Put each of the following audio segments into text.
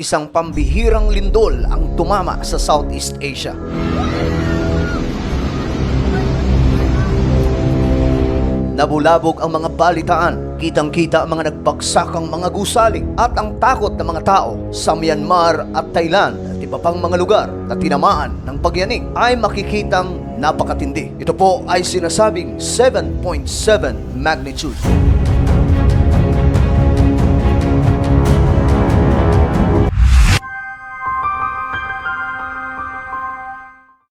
isang pambihirang lindol ang tumama sa Southeast Asia. Nabulabog ang mga balitaan, kitang-kita ang mga nagbagsakang mga gusali at ang takot ng mga tao sa Myanmar at Thailand at iba pang mga lugar na tinamaan ng pagyanig ay makikitang napakatindi. Ito po ay sinasabing 7.7 magnitude.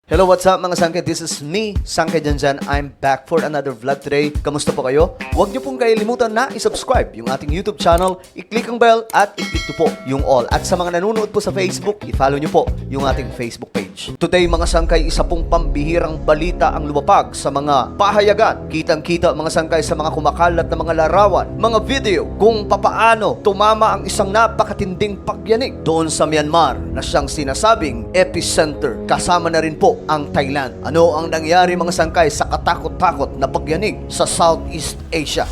Hello, what's up mga sangkay? This is me, Sangkay Janjan. I'm back for another vlog today. Kamusta po kayo? Huwag niyo pong kailimutan na i-subscribe yung ating YouTube channel, i-click ang bell at i-click po yung all. At sa mga nanonood po sa Facebook, i-follow niyo po yung ating Facebook page. Today mga sangkay, isa pong pambihirang balita ang lumapag sa mga pahayagan. Kitang-kita mga sangkay sa mga kumakalat na mga larawan, mga video kung papaano tumama ang isang napakatinding pagyanig doon sa Myanmar na siyang sinasabing epicenter. Kasama na rin po ang Thailand. Ano ang nangyari mga sangkay sa katakot-takot na pagyanig sa Southeast Asia?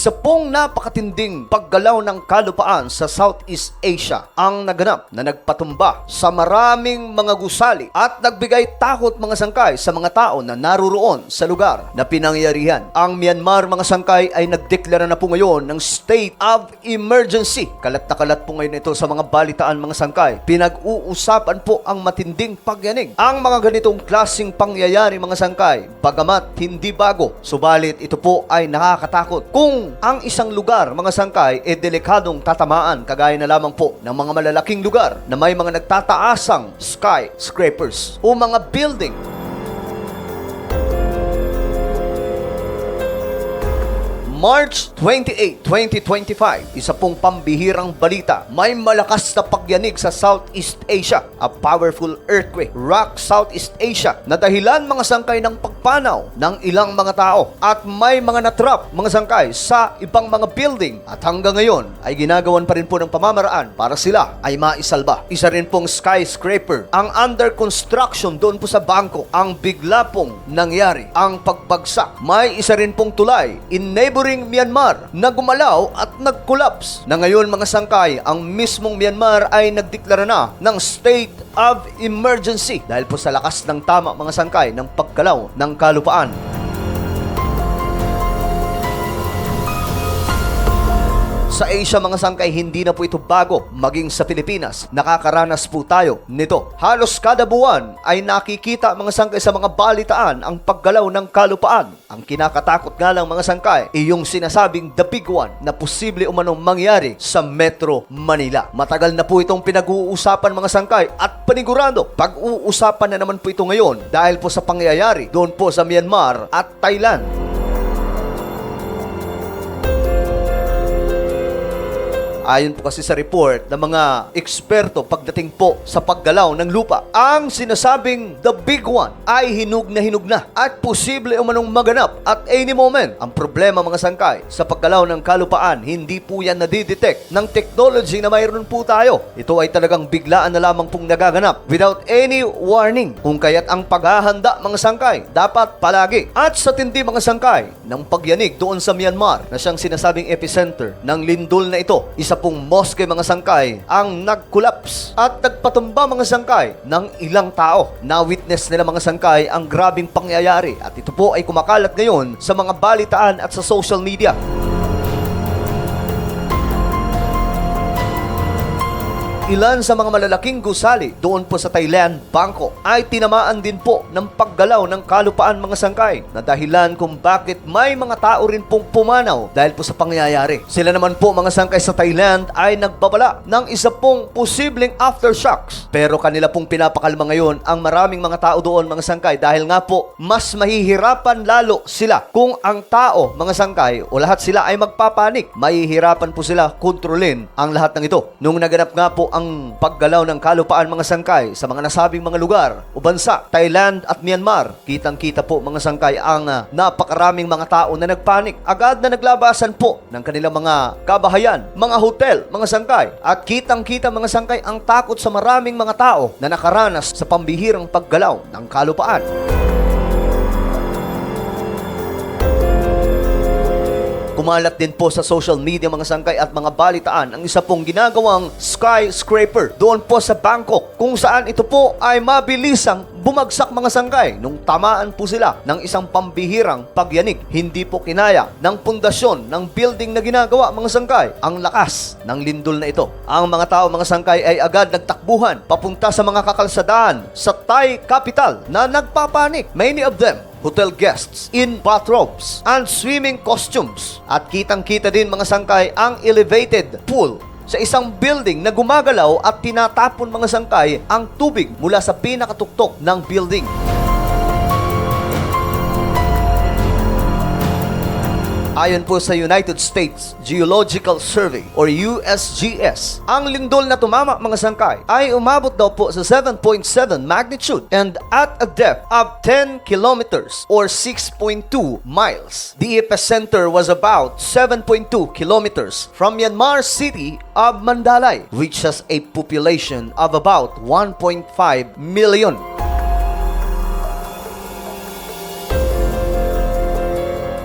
Isa pong napakatinding paggalaw ng kalupaan sa Southeast Asia ang naganap na nagpatumba sa maraming mga gusali at nagbigay takot mga sangkay sa mga tao na naruroon sa lugar na pinangyarihan. Ang Myanmar mga sangkay ay nagdeklara na po ngayon ng state of emergency. Kalat na kalat po ngayon ito sa mga balitaan mga sangkay. Pinag-uusapan po ang matinding pagyanig. Ang mga ganitong klasing pangyayari mga sangkay, bagamat hindi bago, subalit ito po ay nakakatakot. Kung ang isang lugar, mga sangkay, e delikadong tatamaan, kagaya na lamang po ng mga malalaking lugar na may mga nagtataasang skyscrapers o mga building March 28, 2025, isa pong pambihirang balita. May malakas na pagyanig sa Southeast Asia. A powerful earthquake rock Southeast Asia na dahilan mga sangkay ng pagpanaw ng ilang mga tao. At may mga natrap mga sangkay sa ibang mga building. At hanggang ngayon ay ginagawan pa rin po ng pamamaraan para sila ay maisalba. Isa rin pong skyscraper ang under construction doon po sa bangko. Ang bigla pong nangyari ang pagbagsak. May isa rin pong tulay in neighboring Myanmar na gumalaw at nag-collapse. Na ngayon mga sangkay, ang mismong Myanmar ay nagdeklara na ng state of emergency dahil po sa lakas ng tama mga sangkay ng paggalaw ng kalupaan. Sa Asia mga sangkay, hindi na po ito bago. Maging sa Pilipinas, nakakaranas po tayo nito. Halos kada buwan ay nakikita mga sangkay sa mga balitaan ang paggalaw ng kalupaan. Ang kinakatakot nga lang mga sangkay, ay yung sinasabing the big one na posible umanong mangyari sa Metro Manila. Matagal na po itong pinag-uusapan mga sangkay at panigurado. Pag-uusapan na naman po ito ngayon dahil po sa pangyayari doon po sa Myanmar at Thailand. Ayon po kasi sa report ng mga eksperto pagdating po sa paggalaw ng lupa, ang sinasabing the big one ay hinug na hinug na at posible umanong maganap at any moment. Ang problema mga sangkay, sa paggalaw ng kalupaan, hindi po yan nadidetect ng technology na mayroon po tayo. Ito ay talagang biglaan na lamang pong nagaganap without any warning. Kung kaya't ang paghahanda mga sangkay, dapat palagi. At sa tindi mga sangkay ng pagyanig doon sa Myanmar na siyang sinasabing epicenter ng lindol na ito, isa pong mosque mga sangkay ang nag-collapse at nagpatumba mga sangkay ng ilang tao. Na-witness nila mga sangkay ang grabing pangyayari at ito po ay kumakalat ngayon sa mga balitaan at sa social media. Ilan sa mga malalaking gusali doon po sa Thailand, Bangkok ay tinamaan din po ng paggalaw ng kalupaan mga sangkay na dahilan kung bakit may mga tao rin pong pumanaw dahil po sa pangyayari. Sila naman po mga sangkay sa Thailand ay nagbabala ng isa pong posibleng aftershocks. Pero kanila pong pinapakalma ngayon ang maraming mga tao doon mga sangkay dahil nga po mas mahihirapan lalo sila kung ang tao mga sangkay o lahat sila ay magpapanik. Mahihirapan po sila kontrolin ang lahat ng ito. Nung naganap nga po ang ang paggalaw ng kalupaan mga sangkay sa mga nasabing mga lugar o bansa, Thailand at Myanmar. Kitang-kita po mga sangkay ang ah, napakaraming mga tao na nagpanik. Agad na naglabasan po ng kanilang mga kabahayan, mga hotel, mga sangkay. At kitang-kita mga sangkay ang takot sa maraming mga tao na nakaranas sa pambihirang paggalaw ng kalupaan. Kumalat din po sa social media mga sangkay at mga balitaan ang isa pong ginagawang skyscraper doon po sa Bangkok kung saan ito po ay mabilisang bumagsak mga sangkay nung tamaan po sila ng isang pambihirang pagyanig. Hindi po kinaya ng pundasyon ng building na ginagawa mga sangkay ang lakas ng lindol na ito. Ang mga tao mga sangkay ay agad nagtakbuhan papunta sa mga kakalsadaan sa Thai capital na nagpapanik. Many of them hotel guests in bathrobes and swimming costumes. At kitang-kita din mga sangkay ang elevated pool sa isang building na gumagalaw at tinatapon mga sangkay ang tubig mula sa pinakatuktok ng building. Ayon po sa United States Geological Survey or USGS, ang lindol na tumama mga sangkay ay umabot daw po sa 7.7 magnitude and at a depth of 10 kilometers or 6.2 miles. The epicenter was about 7.2 kilometers from Myanmar city of Mandalay, which has a population of about 1.5 million.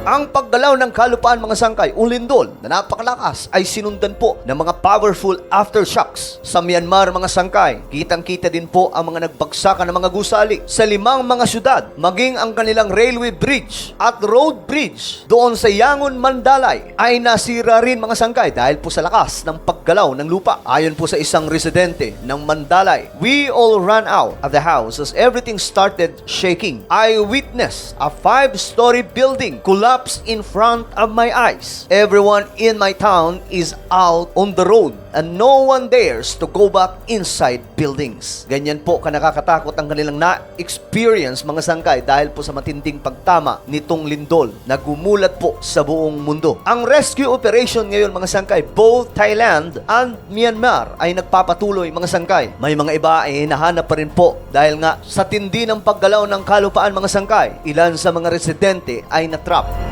Ang paggalaw ng kalupaan mga sangkay o lindol na napakalakas ay sinundan po ng mga powerful aftershocks. Sa Myanmar mga sangkay, kitang-kita din po ang mga nagbagsakan ng mga gusali sa limang mga syudad, maging ang kanilang railway bridge at road bridge doon sa Yangon, Mandalay ay nasira rin mga sangkay dahil po sa lakas ng paggalaw ng lupa. Ayon po sa isang residente ng Mandalay, we all ran out of the house as everything started shaking. I witnessed a five-story building collapse in front of my eyes. Everyone in my town is out on the road and no one dares to go back inside buildings. Ganyan po ka nakakatakot ang kanilang na-experience mga sangkay dahil po sa matinding pagtama nitong lindol na gumulat po sa buong mundo. Ang rescue operation ngayon mga sangkay, both Thailand and Myanmar ay nagpapatuloy mga sangkay. May mga iba ay hinahanap pa rin po dahil nga sa tindi ng paggalaw ng kalupaan mga sangkay, ilan sa mga residente ay natrap.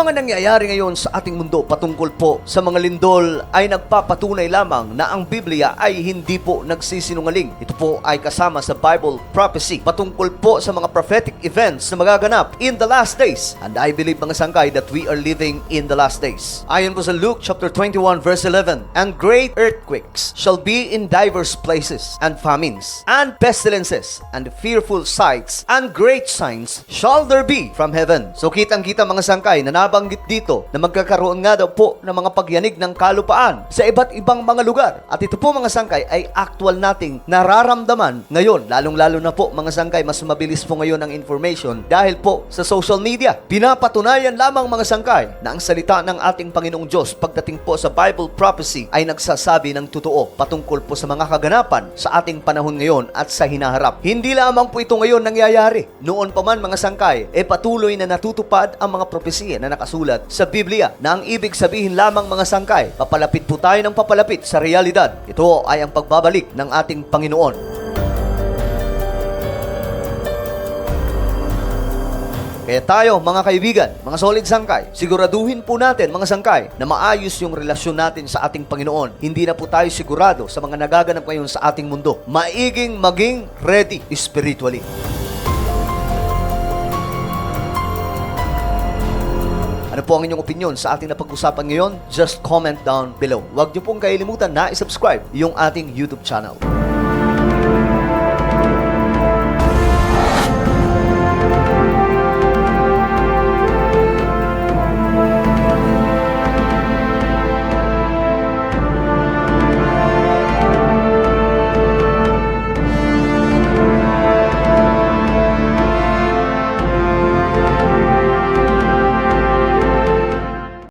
Mga nangyayari ngayon sa ating mundo patungkol po sa mga lindol ay nagpapatunay lamang na ang Biblia ay hindi po nagsisinungaling. Ito po ay kasama sa Bible prophecy patungkol po sa mga prophetic events na magaganap in the last days. And I believe mga sangkay that we are living in the last days. Ayon po sa Luke chapter 21 verse 11, And great earthquakes shall be in diverse places, and famines, and pestilences, and fearful sights, and great signs shall there be from heaven. So kitang-kita mga sangkay na nabanggit dito na magkakaroon nga daw po ng mga pagyanig ng kalupaan sa iba't ibang mga lugar. At ito po mga sangkay ay actual nating nararamdaman ngayon. Lalong-lalo na po mga sangkay, mas mabilis po ngayon ang information dahil po sa social media. Pinapatunayan lamang mga sangkay na ang salita ng ating Panginoong Diyos pagdating po sa Bible prophecy ay nagsasabi ng totoo patungkol po sa mga kaganapan sa ating panahon ngayon at sa hinaharap. Hindi lamang po ito ngayon nangyayari. Noon pa man mga sangkay, e patuloy na natutupad ang mga propesiya na nakasulat sa Biblia na ang ibig sabihin lamang mga sangkay, papalapit po tayo ng papalapit sa realidad. Ito ay ang pagbabalik ng ating Panginoon. Kaya tayo, mga kaibigan, mga solid sangkay, siguraduhin po natin, mga sangkay, na maayos yung relasyon natin sa ating Panginoon. Hindi na po tayo sigurado sa mga nagaganap ngayon sa ating mundo. Maiging maging ready spiritually. Ano po ang inyong opinion sa ating napag-usapan ngayon? Just comment down below. Huwag niyo pong kailimutan na isubscribe yung ating YouTube channel.